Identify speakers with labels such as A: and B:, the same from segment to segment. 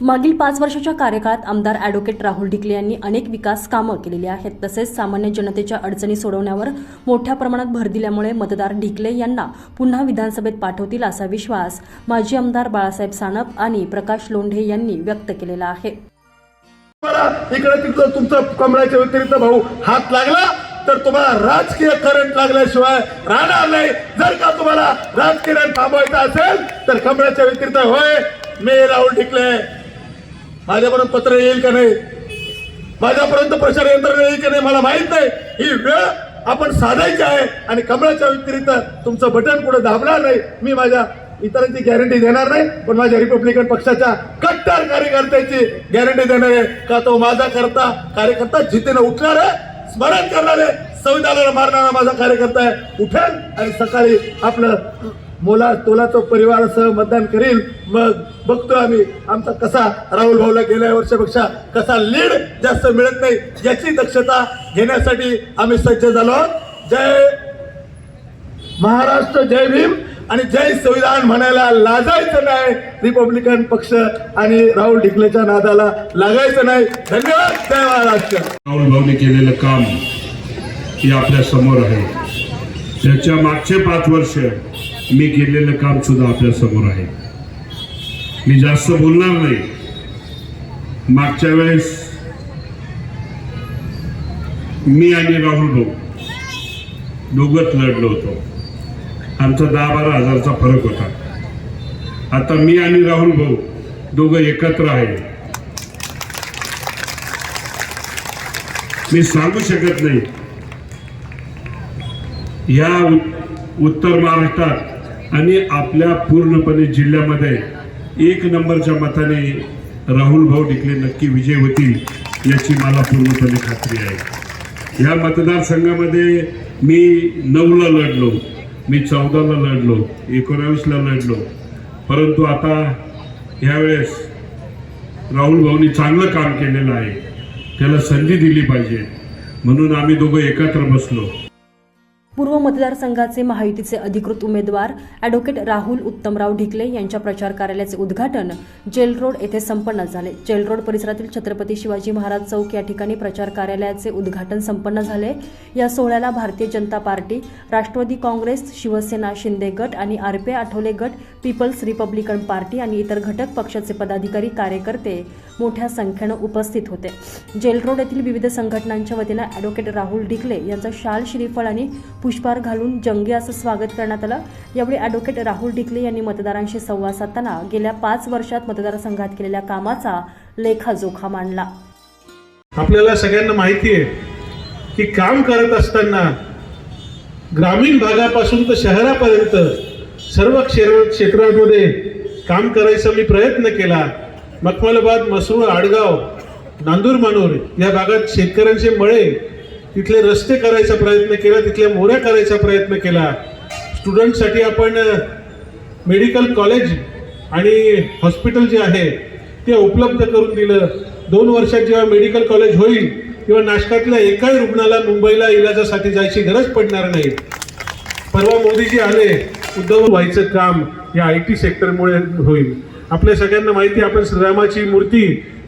A: मागील पाच वर्षाच्या कार्यकाळात आमदार ॲडव्होकेट राहुल ढिकले यांनी अनेक विकास कामं केलेली आहेत. तसेच सामान्य जनतेच्या अडचणी सोडवण्यावर मोठ्या प्रमाणात भर दिल्यामुळे मतदार ढिकले यांना पुन्हा विधानसभेत पाठवतील असा विश्वास माजी आमदार बाळासाहेब सानप आणि प्रकाश लोंढे यांनी व्यक्त केलेला आहे.
B: इकडे तिकडे तुमचा कमळाच्या व्यतिरिक्त भाऊ हात लागला तर तुम्हाला राजकीय करंट लागल्याशिवाय राहणार नाही. जर का तुम्हाला राजकीय थांबवायचं असेल तर कमळाच्या व्यतिरिक्त होय मी राहुल ढिकले. माझ्यापर्यंत पत्र येईल का नाही? माझ्यापर्यंत प्रचार यंत्रणा येईल का नाही मला माहीत नाही. ही वेळ आपण साधायची आहे आणि कमळाच्या व्यतिरिक्त तुमचं बटन पुढे दाबणार नाही. मी माझ्या इतरांची गॅरंटी देणार नाही पण माझ्या रिपब्लिकन पक्षाच्या कट्टर कार्यकर्त्याची गॅरंटी देणार आहे. का तो माझा करता कार्यकर्ता जितेनं उठणार आहे? स्मरण करणार आहे. संविधानाला मारणारा माझा कार्यकर्ता आहे. उठेल आणि सकाळी आपलं मोला तोलाचं परिवारासह मतदान करील मग बघतो आम्ही आमचा कसा राहुल भाऊला गेल्या वर्षापेक्षा कसा लीड जास्त मिळत नाही याची दक्षता घेण्यासाठी आम्ही सज्ज झालो आहोत. जय महाराष्ट्र जय भीम आणि जय संविधान म्हणायला लाजायचं नाही. रिपब्लिकन पक्ष आणि राहुल ढिकलेच्या नादाला लागायचं नाही. धन्यवाद. जय महाराष्ट्र.
C: राहुल भाऊने केलेलं काम हे आपल्यासमोर आहे. त्याच्या मागचे पाच वर्ष मी केलेलं काम सुद्धा आपल्यासमोर आहे. मी जास्त बोलणार नाही. मागच्या वेळेस मी आणि राहुल भाऊ दोघंच लढलो होतो. आमचा दहा बारा हजारचा फरक होता. आता मी आणि राहुल भाऊ दोघं एकत्र आहे. मी सांगू शकत नाही. या उत्तर महाराष्ट्रात आणि आपल्या पूर्णपणे जिल्ह्यामध्ये एक नंबरच्या मताने राहुल भाऊ डिकले नक्की विजय होतील याची मला पूर्णपणे खात्री आहे. या मतदारसंघामध्ये मी नऊला लढलो मी चौदाला लढलो एकोणावीसला लढलो. परंतु आता ह्यावेळेस राहुल भाऊनी चांगलं काम केलेलं आहे. त्याला संधी दिली पाहिजे. म्हणून आम्ही दोघं एकत्र बसलो.
A: पूर्व मतदारसंघाचे महायुतीचे अधिकृत उमेदवार अॅडव्होकेट राहुल उत्तमराव ढिकले यांच्या प्रचार कार्यालयाचे उद्घाटन जेलरोड येथे संपन्न झाले. जेलरोड परिसरातील छत्रपती शिवाजी महाराज चौक या ठिकाणी प्रचार कार्यालयाचे उद्घाटन संपन्न झाले. या सोहळ्याला भारतीय जनता पार्टी राष्ट्रवादी काँग्रेस शिवसेना शिंदे गट आणि आरपे आठवले गट पीपल्स रिपब्लिकन पार्टी आणि इतर घटक पक्षाचे पदाधिकारी कार्यकर्ते मोठ्या संख्येनं उपस्थित होते. जेलरोड येथील विविध संघटनांच्या वतीनं अॅडव्होकेट राहुल ढिकले यांचं शाल श्रीफळ आणि पुष्पहार घालून जंगे असं स्वागत करण्यात आलं. यावेळी ॲडव्होकेट राहुल ढिकले यांनी मतदारांशी संवाद साधताना गेल्या पाच वर्षात मतदारसंघात केलेल्या कामाचा लेखाजोखा मांडला.
D: आपल्याला सगळ्यांना माहिती आहे की काम करत असताना ग्रामीण भागापासून तर शहरापर्यंत सर्व क्षेत्र क्षेत्रांमध्ये काम करायचा मी प्रयत्न केला. मखमलाबाद मसरूळ आडगाव नांदूर मानूर या भागात शेतकऱ्यांचे मळे तिथले रस्ते करायचा प्रयत्न केला तिथल्या मोऱ्या करायचा प्रयत्न केला. स्टुडंटसाठी आपण मेडिकल कॉलेज आणि हॉस्पिटल जे आहे ते उपलब्ध करून दिलं. दोन वर्षात जेव्हा मेडिकल कॉलेज होईल तेव्हा नाशकातल्या एकाही रुग्णाला मुंबईला इलाजासाठी जायची गरज पडणार नाही. परवा मोदीजी आले उद्धव व्हायचं काम या आय टी सेक्टरमुळे होईल. आपल्या सगळ्यांना माहिती आपण श्रीरामाची मूर्ती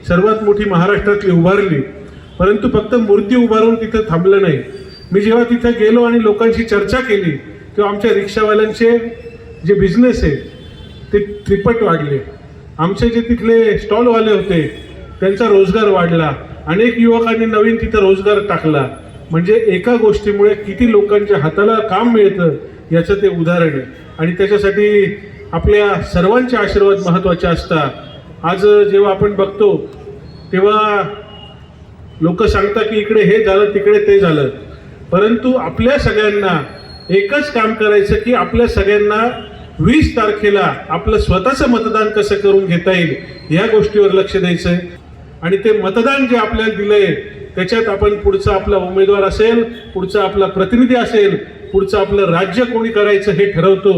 D: सर्वात मोठी महाराष्ट्रातली उभारली. परंतु फक्त मूर्ती उभारून तिथं थांबलं नाही. मी जेव्हा तिथं गेलो आणि लोकांशी चर्चा केली तेव्हा आमच्या रिक्षावाल्यांचे जे बिझनेस आहे ते त्रिपट वाढले. आमचे जे तिथले स्टॉलवाले होते त्यांचा रोजगार वाढला. अनेक युवकांनी नवीन तिथं रोजगार टाकला. म्हणजे एका गोष्टीमुळे किती लोकांच्या हाताला काम मिळतं याचं ते उदाहरण आहे. आणि त्याच्यासाठी आपल्या सर्वांचे आशीर्वाद महत्त्वाचे असतात. आज जेव्हा आपण बघतो तेव्हा लोक सांगतात की इकडे हे झालं तिकडे ते झालं. परंतु आपल्या सगळ्यांना एकच काम करायचं की आपल्या सगळ्यांना वीस तारखेला आपलं स्वतःचं मतदान कसं करून घेता येईल या गोष्टीवर लक्ष द्यायचं आहे आणि ते मतदान जे आपल्याला दिलंय त्याच्यात आपण पुढचा आपला उमेदवार असेल पुढचा आपला प्रतिनिधी असेल पुढचं आपलं राज्य कोणी करायचं हे ठरवतो.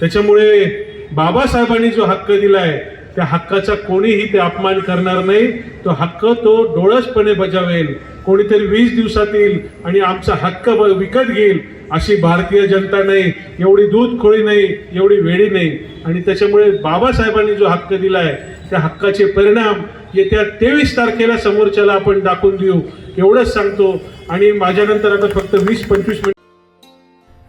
D: त्याच्यामुळे बाबासाहेबांनी जो हक्क दिलाय त्या हक्काचा कोणीही ते अपमान करणार नाही. तो हक्क तो डोळसपणे बजावेल. कोणीतरी वीस दिवसात येईल आणि आमचा हक्क ब- विकत घेईल अशी भारतीय जनता नाही. एवढी दूध खोळी नाही एवढी वेळी नाही. आणि त्याच्यामुळे बाबासाहेबांनी जो हक्क दिला आहे त्या हक्काचे परिणाम येत्या तेवीस तारखेला समोरच्याला आपण दाखवून देऊ. एवढंच सांगतो. आणि माझ्यानंतर आता फक्त वीस पंचवीस मिनिट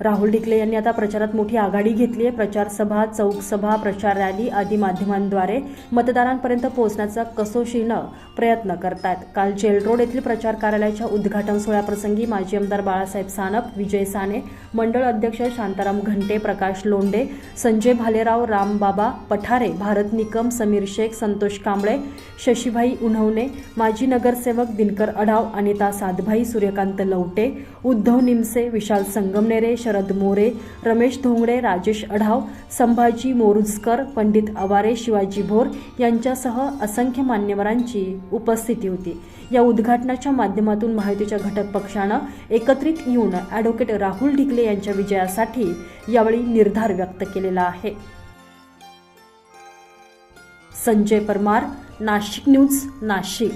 A: राहुल ढिकले यांनी आता प्रचारात मोठी आघाडी घेतली आहे. प्रचार सभा चौक सभा प्रचार रॅली आदी माध्यमांद्वारे मतदारांपर्यंत पोहोचण्याचा कसोशीनं प्रयत्न करतायत. काल जेल रोड येथील प्रचार कार्यालयाच्या उद्घाटन सोहळ्याप्रसंगी माजी आमदार बाळासाहेब सानप विजय साने मंडळ अध्यक्ष शांताराम घंटे प्रकाश लोंडे संजय भालेराव रामबाबा पठारे भारत निकम समीर शेख संतोष कांबळे शशीभाई उन्हवणे माजी नगरसेवक दिनकर अढाव अनिता सातभाई सूर्यकांत लवटे उद्धव निमसे विशाल संगमनेरे शरद मोरे रमेश धोंगडे राजेश अढाव संभाजी मोरुजकर पंडित अवारे शिवाजी भोर यांच्यासह असंख्य मान्यवरांची उपस्थिती होती. या उद्घाटनाच्या माध्यमातून माहितीच्या घटक पक्षानं एकत्रित येऊन ॲडव्होकेट राहुल ढिकले यांच्या विजयासाठी यावेळी निर्धार व्यक्त केलेला आहे. संजय परमार नाशिक न्यूज नाशिक.